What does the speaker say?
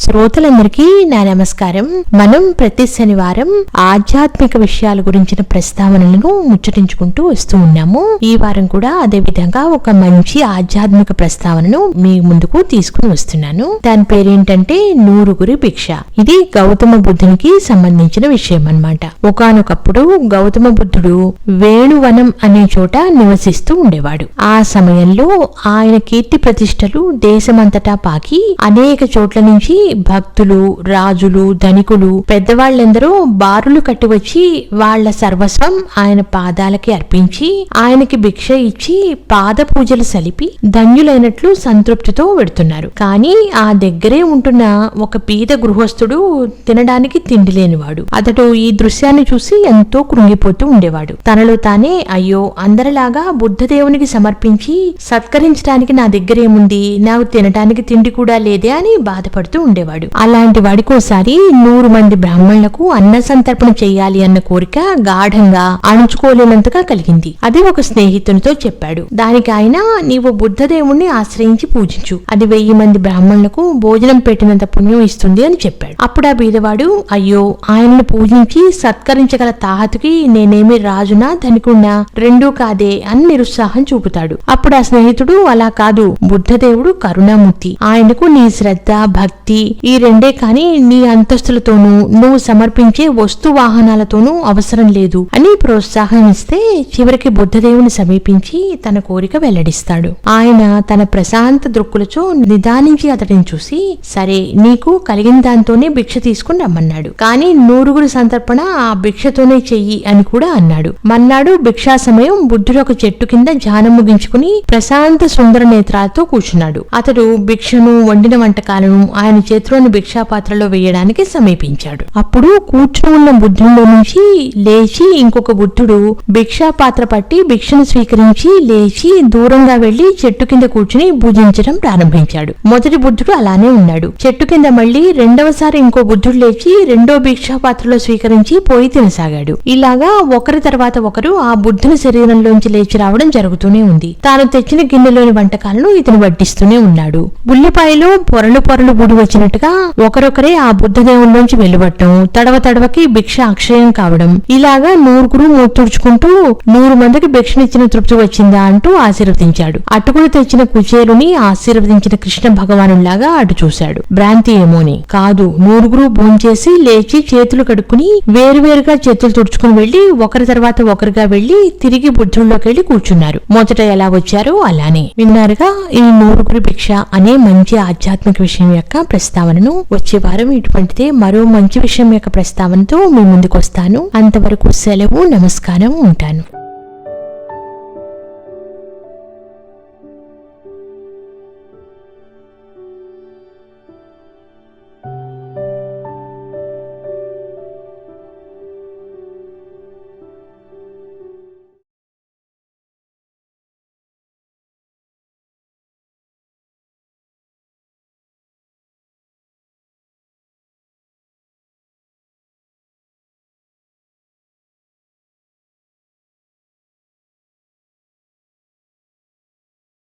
శ్రోతలందరికీ నా నమస్కారం. మనం ప్రతి శనివారం ఆధ్యాత్మిక విషయాల గురించిన ప్రస్తావనలను ముచ్చటించుకుంటూ వస్తూ ఉన్నాము. ఈ వారం కూడా అదే విధంగా ఒక మంచి ఆధ్యాత్మిక ప్రస్తావనను మీ ముందుకు తీసుకుని వస్తున్నాను. దాని పేరేంటంటే నూరుగురి భిక్ష. ఇది గౌతమ బుద్ధునికి సంబంధించిన విషయం అన్నమాట. ఒకానొకప్పుడు గౌతమ బుద్ధుడు వేణువనం అనే చోట నివసిస్తూ ఉండేవాడు. ఆ సమయంలో ఆయన కీర్తి ప్రతిష్టలు దేశమంతటా పాకి అనేక చోట్ల నుంచి భక్తులు రాజులు ధనికులు పెద్దవాళ్ళందరూ బారులు కట్టి వచ్చి వాళ్ళ సర్వస్వం ఆయన పాదాలకి అర్పించి ఆయనకి భిక్ష ఇచ్చి పాద పూజలు సలిపి ధన్యులైనట్లు సంతృప్తితో వెడుతున్నారు. కానీ ఆ దగ్గరే ఉంటున్న ఒక పీద గృహస్థుడు తినడానికి తిండి లేనివాడు. అతడు ఈ దృశ్యాన్ని చూసి ఎంతో కృంగిపోతూ ఉండేవాడు. తనలో తానే అయ్యో అందరిలాగా బుద్ధదేవునికి సమర్పించి సత్కరించడానికి నా దగ్గరేముంది? నాకు తినడానికి తిండి కూడా లేదే అని బాధపడుతూ ఉండేవాడు. అలాంటి వాడికోసారి నూరు మంది బ్రాహ్మణులకు అన్న సంతర్పణ చేయాలి అన్న కోరిక గాఢంగా అణుచుకోలేనంతగా కలిగింది. అది ఒక స్నేహితునితో చెప్పాడు. దానికి ఆయన నీవు బుద్ధదేవుణ్ణి ఆశ్రయించి పూజించు. అది వెయ్యి మంది బ్రాహ్మణులకు భోజనం పెట్టినంత పుణ్యం ఇస్తుంది అని చెప్పాడు. అప్పుడు ఆ బీదవాడు అయ్యో ఆయనను పూజించి సత్కరించగల తాహతుకి నేనేమి రాజునా ధనికున్నా రెండూ కాదే అని నిరుత్సాహం చూపుతాడు. అప్పుడు ఆ స్నేహితుడు అలా కాదు. బుద్ధదేవుడు కరుణామూర్తి. ఆయనకు నీ శ్రద్ధ భక్తి ఈ రెండే కాని నీ అంతస్తులతోనూ నువ్వు సమర్పించే వస్తు వాహనాలతోనూ అవసరం లేదు అని ప్రోత్సాహం ఇస్తే చివరికి బుద్ధదేవుని సమీపించి తన కోరిక వెల్లడిస్తాడు. ఆయన తన ప్రశాంత దృక్కులతో నిదానించి అతడిని చూసి సరే నీకు కలిగిన దాంతోనే భిక్ష తీసుకుని రమ్మన్నాడు. కానీ నూరుగురు సంతర్పణ ఆ భిక్షతోనే చెయ్యి అని కూడా అన్నాడు. మన్నాడు భిక్షా సమయం బుద్ధుడు ఒక చెట్టు కింద ధ్యానం ముగించుకుని ప్రశాంత సుందర నేత్రాలతో కూర్చున్నాడు. అతడు భిక్షను వండిన వంటకాలను ఆయన చేతిలోని భిక్షాపాత్రలో వేయడానికి సమీపించాడు. అప్పుడు కూర్చుని ఉన్న బుద్ధుడిలో నుంచి లేచి ఇంకొక బుద్ధుడు భిక్షాపాత్ర పట్టి భిక్షను స్వీకరించి లేచి దూరంగా వెళ్ళి చెట్టు కింద కూర్చుని భుజించడం ప్రారంభించాడు. మొదటి బుద్ధుడు అలానే ఉన్నాడు. చెట్టు కింద మళ్ళీ రెండవసారి ఇంకో బుద్ధుడు లేచి రెండో భిక్షాపాత్రలో స్వీకరించి పోయి తినసాగాడు. ఇలాగా ఒకరి తర్వాత ఒకరు ఆ బుద్ధుని శరీరంలోంచి లేచి రావడం జరుగుతూనే ఉంది. తాను తెచ్చిన గిన్నెలోని వంటకాలను ఇతను వడ్డిస్తూనే ఉన్నాడు. ఉల్లిపాయలో పొరలు పొరలు బుడి వచ్చినట్టుగా ఒకరొకరే ఆ బుద్ధదేవుల్లోంచి వెలువట్టం తడవ తడవకి భిక్ష అక్షయం కావడం. ఇలాగా నూరుగురు మూతుడుచుకుంటూ నూరు మందికి భిక్షనిచ్చిన తృప్తి వచ్చిందా అంటూ ఆశీర్వదించాడు. అటుకులు తెచ్చిన కుచేలుని ఆశీర్వదించిన కృష్ణ భగవానులాగా అటు చూశాడు. భ్రాంతి ఏమోని. కాదు నూరుగురు భోంచేసి లేచి చేతులు కడుక్కుని వేరువేరుగా చేతులు తుడుచుకుని వెళ్ళి ఒకరి తర్వాత ఒకరిగా వెళ్ళి తిరిగి బుద్ధుల్లోకి వెళ్ళి కూర్చున్నారు. మొదట ఎలా వచ్చారో అలానే. విన్నారుగా ఈ నూరుగురు భిక్ష అనే మంచి ఆధ్యాత్మిక విషయం యొక్క ప్రస్తావనను వచ్చే వారం ఇటువంటిదే మరో మంచి విషయం యొక్క ప్రస్తావనతో మీ ముందుకు వస్తాను అంతవరకు సెలవు నమస్కారం ఉంటాను.